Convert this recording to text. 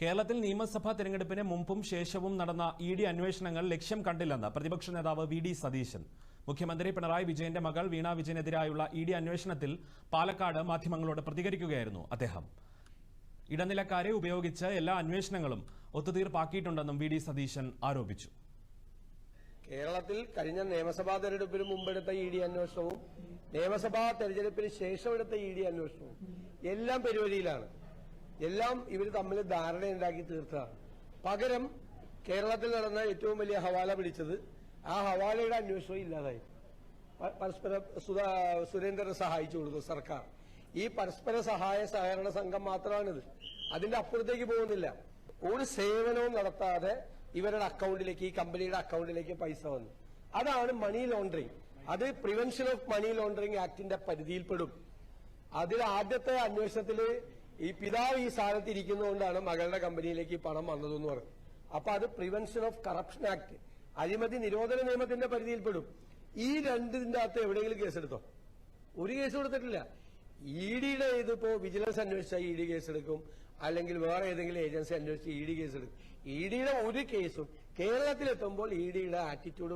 കേരളത്തിൽ നിയമസഭാ തെരഞ്ഞെടുപ്പിന് മുമ്പും ശേഷവും നടന്ന ഇ ഡി അന്വേഷണങ്ങൾ ലക്ഷ്യം കണ്ടില്ലെന്ന് പ്രതിപക്ഷ നേതാവ് വി ഡി സതീശൻ. മുഖ്യമന്ത്രി പിണറായി വിജയന്റെ മകൾ വീണ വിജയനെതിരായുള്ള ഇ ഡി അന്വേഷണത്തിൽ പാലക്കാട് മാധ്യമങ്ങളോട് പ്രതികരിക്കുകയായിരുന്നു അദ്ദേഹം. ഇടനിലക്കാരെ ഉപയോഗിച്ച് എല്ലാ അന്വേഷണങ്ങളും ഒത്തുതീർപ്പാക്കിയിട്ടുണ്ടെന്നും വി ഡി സതീശൻ ആരോപിച്ചു. കേരളത്തിൽ കഴിഞ്ഞ നിയമസഭാ തെരഞ്ഞെടുപ്പിന് മുമ്പെടുത്ത ഇ ഡി അന്വേഷണവും നിയമസഭാ തെരഞ്ഞെടുപ്പിന് ശേഷം എടുത്ത ഇ ഡി അന്വേഷണവും എല്ലാം പെരുവഴിയിലാണ്. എല്ലാം ഇവർ തമ്മിൽ ധാരണയുണ്ടാക്കി തീർത്തതാണ്. പകരം കേരളത്തിൽ നടന്ന ഏറ്റവും വലിയ ഹവാല പിടിച്ചത് ആ ഹവാലയുടെ അന്വേഷണം ഇല്ലാതായി. പരസ്പര സുരേന്ദ്രനെ സഹായിച്ചു കൊടുത്തു സർക്കാർ. ഈ പരസ്പര സഹായ സഹകരണ സംഘം മാത്രമാണിത്. അതിന്റെ അപ്പുറത്തേക്ക് പോകുന്നില്ല. ഒരു സേവനവും നടത്താതെ ഇവരുടെ അക്കൗണ്ടിലേക്ക് ഈ കമ്പനിയുടെ അക്കൗണ്ടിലേക്ക് പൈസ വന്നു. അതാണ് മണി ലോണ്ടറിങ്. അത് പ്രിവെൻഷൻ ഓഫ് മണി ലോണ്ടറിങ് ആക്ടിന്റെ പരിധിയിൽപ്പെടും. അതിൽ ആദ്യത്തെ അന്വേഷണത്തിൽ ഈ പിതാവ് ഈ സ്ഥാനത്ത് ഇരിക്കുന്നതുകൊണ്ടാണ് മകളുടെ കമ്പനിയിലേക്ക് പണം വന്നതെന്ന് പറഞ്ഞു. അപ്പൊ അത് പ്രിവെൻഷൻ ഓഫ് കറപ്ഷൻ ആക്ട് അഴിമതി നിരോധന നിയമത്തിന്റെ പരിധിയിൽപ്പെടും. ഈ രണ്ടിന്റെ അകത്ത് എവിടെയെങ്കിലും കേസെടുത്തോ? ഒരു കേസ് കൊടുത്തിട്ടില്ല. ഇ ഡിയുടെ ഇതിപ്പോ വിജിലൻസ് അന്വേഷിച്ചാൽ ഇ ഡി കേസെടുക്കും. അല്ലെങ്കിൽ വേറെ ഏതെങ്കിലും ഏജൻസി അന്വേഷിച്ച് ഇ ഡി കേസെടുക്കും. ഇ ഡിയുടെ ഒരു കേസും കേരളത്തിലെത്തുമ്പോൾ ഇ ഡിയുടെ ആറ്റിറ്റ്യൂഡ്